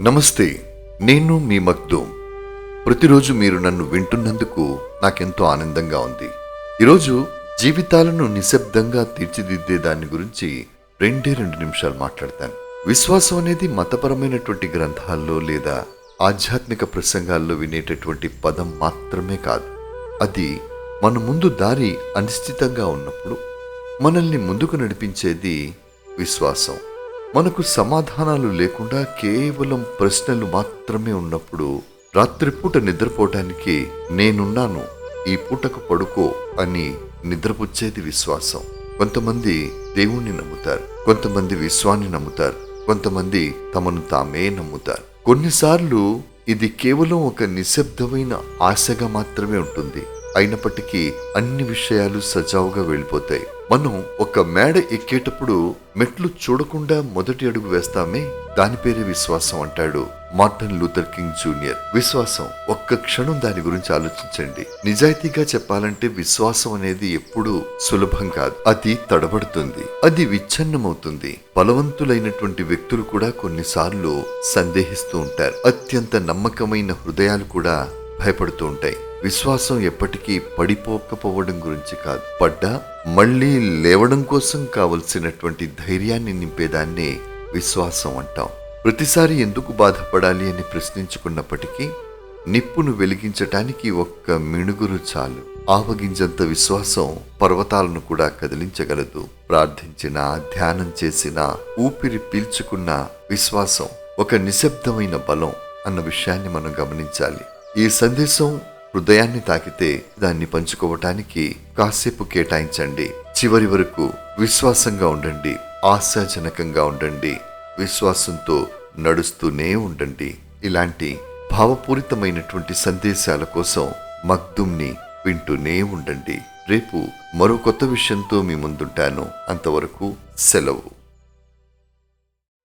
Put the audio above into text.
నమస్తే నేను మీ మక్దూమ్. ప్రతిరోజు మీరు నన్ను వింటున్నందుకు నాకెంతో ఆనందంగా ఉంది. ఈరోజు జీవితాలను నిశ్శబ్దంగా తీర్చిదిద్దే దాని గురించి రెండే రెండు నిమిషాలు మాట్లాడతాను. విశ్వాసం అనేది మతపరమైనటువంటి గ్రంథాల్లో లేదా ఆధ్యాత్మిక ప్రసంగాల్లో వినేటటువంటి పదం మాత్రమే కాదు. అది మన ముందు దారి అనిశ్చితంగా ఉన్నప్పుడు మనల్ని ముందుకు నడిపించేది విశ్వాసం. మనకు సమాధానాలు లేకుండా కేవలం ప్రశ్నలు మాత్రమే ఉన్నప్పుడు రాత్రిపూట నిద్రపోవటానికి నేనున్నాను ఈ పూటకు పడుకో అని నిద్రపుచ్చేది విశ్వాసం. కొంతమంది దేవుణ్ణి నమ్ముతారు కొంతమంది విశ్వాన్ని నమ్ముతారు కొంతమంది తమను తామే నమ్ముతారు. కొన్నిసార్లు ఇది కేవలం ఒక నిశ్శబ్దమైన ఆశగా మాత్రమే ఉంటుంది. అయినప్పటికీ అన్ని విషయాలు సజావుగా వెళ్ళిపోతాయి. మనం ఒక మేడ ఎక్కేటప్పుడు మెట్లు చూడకుండా మొదటి అడుగు వేస్తామే? దాని పేరే విశ్వాసం అంటాడు మార్టన్ లూథర్ కింగ్ జూనియర్. విశ్వాసం ఒక్క క్షణం దాని గురించి ఆలోచించండి. నిజాయితీగా చెప్పాలంటే విశ్వాసం అనేది ఎప్పుడూ సులభం కాదు. అది తడబడుతుంది. అది విచ్ఛిన్నమవుతుంది. బలవంతులైనటువంటి వ్యక్తులు కూడా కొన్నిసార్లు సందేహిస్తూ ఉంటారు. అత్యంత నమ్మకమైన హృదయాలు కూడా భయపడుతూ ఉంటాయి. విశ్వాసం ఎప్పటికీ పడిపోకపోవడం గురించి కాదు. పడ్డా మళ్ళీ లేవడం కోసం కావలసినటువంటి ధైర్యాన్ని నింపేదాన్నే విశ్వాసం అంటాం. ప్రతిసారి ఎందుకు బాధపడాలి అని ప్రశ్నించుకున్నప్పటికీ నిప్పును వెలిగించటానికి ఒక్క మిణుగురు చాలు. ఆవగింజంత విశ్వాసం పర్వతాలను కూడా కదిలించగలదు. ప్రార్థించినా ధ్యానం చేసినా ఊపిరి పీల్చుకున్న విశ్వాసం ఒక నిశ్శబ్దమైన బలం అన్న విషయాన్ని మనం గమనించాలి. ఈ సందేశం హృదయాన్ని తాకితే దాన్ని పంచుకోవటానికి కాసేపు కేటాయించండి. చివరి వరకు విశ్వాసంగా ఉండండి. ఆశాజనకంగా ఉండండి. విశ్వాసంతో నడుస్తూనే ఉండండి. ఇలాంటి భావపూరితమైనటువంటి సందేశాల కోసం మగ్దుమ్ని వింటూనే ఉండండి. రేపు మరో కొత్త విషయంతో మీ ముందుంటాను. అంతవరకు సెలవు.